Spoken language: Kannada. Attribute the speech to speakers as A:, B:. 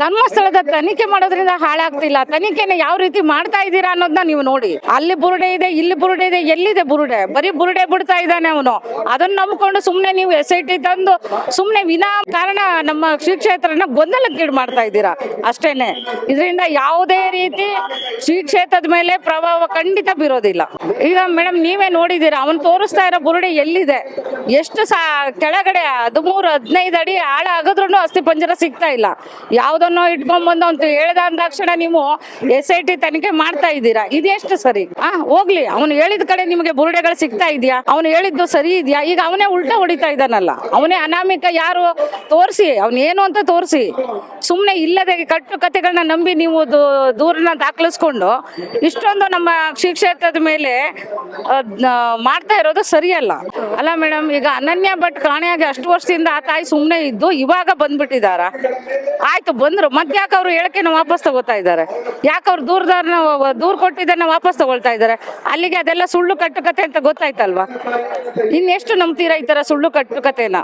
A: ಧರ್ಮಸ್ಥಳದ ತನಿಖೆ ಮಾಡೋದ್ರಿಂದ ಹಾಳಾಗ್ತಿಲ್ಲ. ತನಿಖೆನ ಯಾವ ರೀತಿ ಮಾಡ್ತಾ ಇದ್ದೀರಾ ಅನ್ನೋದನ್ನ ನೀವು ನೋಡಿ. ಅಲ್ಲಿ ಬುರುಡೆ ಇದೆ, ಇಲ್ಲಿ ಬುರುಡೆ ಇದೆ, ಎಲ್ಲಿದೆ ಬುರುಡೆ? ಬರೀ ಬುರುಡೆ ಬಿಡ್ತಾ ಇದ್ದಾನೆ ಅವನು. ಅದನ್ನ ನಂಬ್ಕೊಂಡು ಸುಮ್ನೆ ನೀವು ಎಸ್ ಐ ಟಿ ತಂದು ಸುಮ್ನೆ ವಿನಾ ಕಾರಣ ನಮ್ಮ ಶ್ರೀ ಕ್ಷೇತ್ರನ ಗೊಂದಲಕ್ಕೀಡು ಮಾಡ್ತಾ ಇದ್ದೀರಾ? ಅಷ್ಟೇನೆ. ಇದರಿಂದ ಯಾವುದೇ ರೀತಿ ಶ್ರೀ ಕ್ಷೇತ್ರದ ಮೇಲೆ ಪ್ರಭಾವ ಖಂಡಿತ ಬೀರೋದಿಲ್ಲ. ಈಗ ಮೇಡಮ್ ನೀವೇ ನೋಡಿದ್ದೀರಾ, ಅವನು ತೋರಿಸ್ತಾ ಇರೋ ಬುರುಡೆ ಎಲ್ಲಿದೆ? ಎಷ್ಟು ಸಾ ಕೆಳಗಡೆ, ಹದಿಮೂರು, ಹದಿನೈದು ಅಡಿ ಆಳ ಆಗದ್ರೂ ಅಸ್ಥಿ ಪಂಜರ ಸಿಗ್ತಾ ಇಲ್ಲ. ಯಾವ್ದನ್ನೋ ಇಟ್ಕೊಂಡ್ಬಂದು ಅಂತ ಹೇಳ್ದ ಅಂದಾಕ್ಷಣ ನೀವು ಎಸ್ ಐ ಟಿ ತನಿಖೆ ಮಾಡ್ತಾ ಇದ್ದೀರಾ? ಇದೆಷ್ಟು ಸರಿ? ಆ, ಹೋಗ್ಲಿ. ಅವನು ಹೇಳಿದ ಕಡೆ ನಿಮಗೆ ಬುರುಡೆಗಳು ಸಿಗ್ತಾ ಇದೆಯಾ? ಅವನು ಹೇಳಿದ್ದು ಸರಿ ಇದೆಯಾ? ಈಗ ಅವನೇ ಉಲ್ಟಾ ಹೊಡಿತಾ ಇದ್ದಾನಲ್ಲ. ಅವನೇ ಅನಾಮಿಕ ಯಾರು? ತೋರಿಸಿ. ಏನು ಅಂತ ತೋರಿಸಿ. ಸುಮ್ಮನೆ ಇಲ್ಲದೆ ಕಟ್ಟು ಕಥೆಗಳನ್ನ ನಂಬಿ ನೀವು ದೂರನ ದಾಖಲಿಸ್ಕೊಂಡು ಇಷ್ಟೊಂದು ನಮ್ಮ ಕ್ಷೇತ್ರದ ಮೇಲೆ ಮಾಡ್ತಾ ಇರೋದು ಸರಿಯಲ್ಲ. ಅಲ್ಲ ಮೇಡಮ್ ಈಗ ಅನನ್ಯ ಭಟ್ ಕಾಣೆಯಾಗಿ ಅಷ್ಟು ವರ್ಷದಿಂದ ಆ ತಾಯಿ ಸುಮ್ಮನೆ ಇದ್ದು ಇವಾಗ ಬಂದ್ಬಿಟ್ಟಿದಾರ ಆಯ್ತು ಬಂದ್ರು ಮತ್ತೆ ಯಾಕೆ ಅವ್ರು ಹೇಳಿಕೆನ ವಾಪಸ್ ತಗೋತಾ ಇದ್ದಾರೆ? ಯಾಕೆ ಅವ್ರು ದೂರದಾರನ ದೂರ ಕೊಟ್ಟಿದ್ದನ್ನ ವಾಪಸ್ ತಗೊಳ್ತಾ ಇದ್ದಾರೆ? ಅಲ್ಲಿಗೆ ಅದೆಲ್ಲ ಸುಳ್ಳು ಕಟ್ಟುಕತೆ ಅಂತ ಗೊತ್ತಾಯ್ತಲ್ವಾ? ಇನ್ನೆಷ್ಟು ನಂಬ್ತೀರಾ ಈ ತರ ಸುಳ್ಳು ಕಟ್ಟುಕತೆನ?